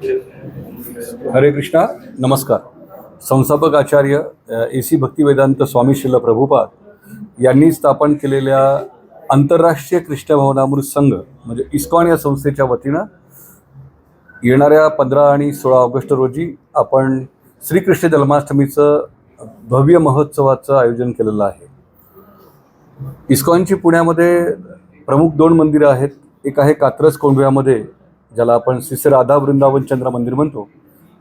हरे कृष्णा नमस्कार. संस्थापक आचार्य ए सी भक्तिवेदांत स्वामी शिल प्रभुपाद यांनी स्थापन केलेल्या आंतरराष्ट्रीय कृष्णभवनामृत संघ म्हणजे इस्कॉन या संस्थेच्या वतीनं येणाऱ्या पंधरा आणि सोळा ऑगस्ट रोजी आपण श्रीकृष्ण जन्माष्टमीचं भव्य महोत्सवाचं आयोजन केलेलं आहे. इस्कॉनची पुण्यामध्ये प्रमुख दोन मंदिरं आहेत. एक आहे कात्रज कोंढव्यामध्ये ज्याला आपण श्री श्री राधा वृंदावन चंद्र मंदिर म्हणतो.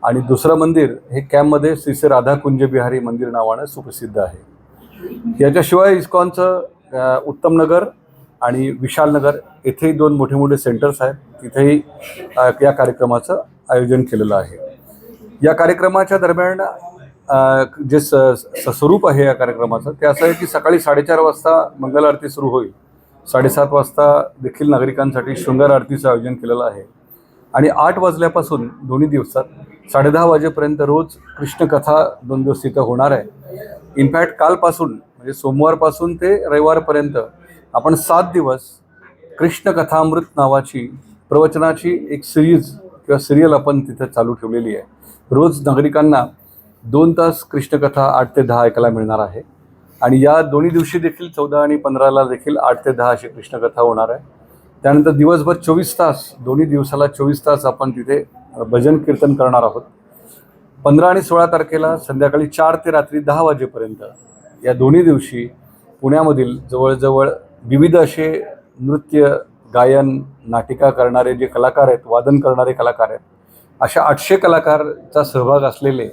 आणि दुसरं मंदिर हे कॅम्पमध्ये श्री श्री राधा कुंजबिहारी मंदिर नावानं सुप्रसिद्ध आहे. याच्याशिवाय इस्कॉनचं उत्तम नगर आणि विशालनगर येथेही दोन मोठे मोठे सेंटर्स आहेत. तिथेही या कार्यक्रमाचं आयोजन केलेलं आहे. या कार्यक्रमाच्या दरम्यान जे स स- स्वरूप आहे या कार्यक्रमाचं ते असं आहे की सकाळी साडेचार वाजता मंगल आरती सुरू होईल. साडेसात वाजता देखील नागरिकांसाठी शृंगार आरतीचं आयोजन केलेलं आहे. आणि आठ वाजल्यापासून दोन्ही दिवसात साडेदहा वाजेपर्यंत रोज कृष्णकथा दोन दिवस तिथं होणार आहे. इनफॅक्ट कालपासून म्हणजे सोमवारपासून ते रविवारपर्यंत आपण सात दिवस कृष्णकथामृत नावाची प्रवचनाची एक सिरीज किंवा सिरियल आपण तिथं चालू ठेवलेली आहे. रोज नागरिकांना दोन तास कृष्णकथा आठ ते दहा ऐकायला मिळणार आहे. आणि या दोन्ही दिवशी देखील चौदा आणि पंधराला देखील आठ ते दहा अशी कृष्णकथा होणार आहे. त्यानंतर दिवसभर चोवीस तास दोन्ही दिवसाला चोवीस तास आपण तिथे भजन कीर्तन करणार आहोत. पंधरा आणि सोळा तारखेला संध्याकाळी चार ते रात्री दहा वाजेपर्यंत या दोन्ही दिवशी पुण्यामधील जवळजवळ विविध असे नृत्य गायन नाटिका करणारे जे कलाकार आहेत वादन करणारे कलाकार आहेत अशा आठशे कलाकारचा सहभाग असलेले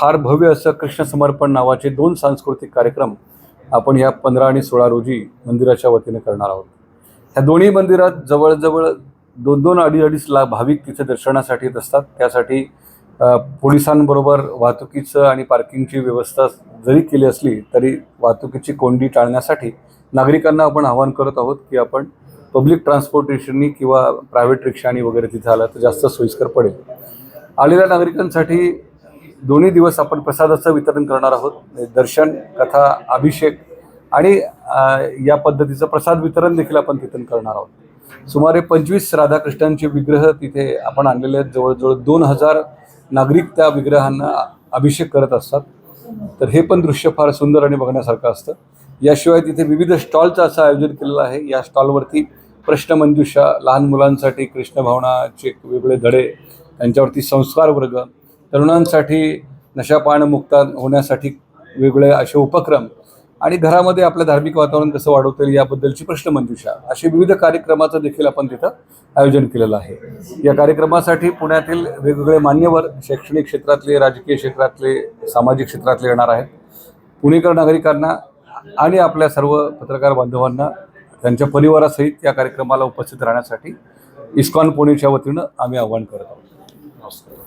फार भव्य असं कृष्ण समर्पण नावाचे दोन सांस्कृतिक कार्यक्रम आपण या पंधरा आणि सोळा रोजी मंदिराच्या वतीने करणार आहोत. ह्या दोन्ही मंदिरात जवळजवळ दोन दोन अडीच अडीच लाख भाविक तिथे दर्शनासाठी येत असतात. त्यासाठी पोलिसांबरोबर वाहतुकीचं आणि पार्किंगची व्यवस्था जरी केली असली तरी वाहतुकीची कोंडी टाळण्यासाठी नागरिकांना आपण आवाहन करत आहोत की आपण पब्लिक ट्रान्सपोर्टेशननी किंवा प्रायव्हेट रिक्षानी वगैरे तिथे आलं तर जास्त सोयीस्कर पडेल. आलेल्या नागरिकांसाठी दोन्ही दिवस आपण प्रसादाचं वितरण करणार आहोत. दर्शन कथा अभिषेक आणि या पद्धतीचं प्रसाद वितरण देखील आपण तिथून करणार आहोत. सुमारे पंचवीस राधाकृष्णांचे विग्रह तिथे आपण आणलेले आहेत. जवळजवळ दोन हजार नागरिक त्या विग्रहांना अभिषेक करत असतात. तर हे पण दृश्य फार सुंदर आणि बघण्यासारखं असतं. याशिवाय तिथे विविध स्टॉलचं असं आयोजन केलेलं आहे. या स्टॉलवरती प्रश्नमंजुषा लहान मुलांसाठी कृष्णभावनाचे वेगळे वेगवेगळे धडे त्यांच्यावरती संस्कार वर्ग तरुणांसाठी नशापान मुक्त होण्यासाठी वेगवेगळे असे उपक्रम आणि घरामध्ये आपलं धार्मिक वातावरण कसं वाढवता येईल याबद्दलची प्रश्नमंजुषा. असे विविध कार्यक्रमाचं देखील आपण तिथं आयोजन केलेलं आहे. या कार्यक्रमासाठी पुण्यातील वेगवेगळे मान्यवर शैक्षणिक क्षेत्रातले राजकीय क्षेत्रातले सामाजिक क्षेत्रातले येणार आहेत. पुणेकर नागरिकांना आणि आपल्या सर्व पत्रकार बांधवांना त्यांच्या परिवारासहित या कार्यक्रमाला उपस्थित राहण्यासाठी इस्कॉन पुणेच्या वतीनं आम्ही आवाहन करत आहोत. नमस्कार.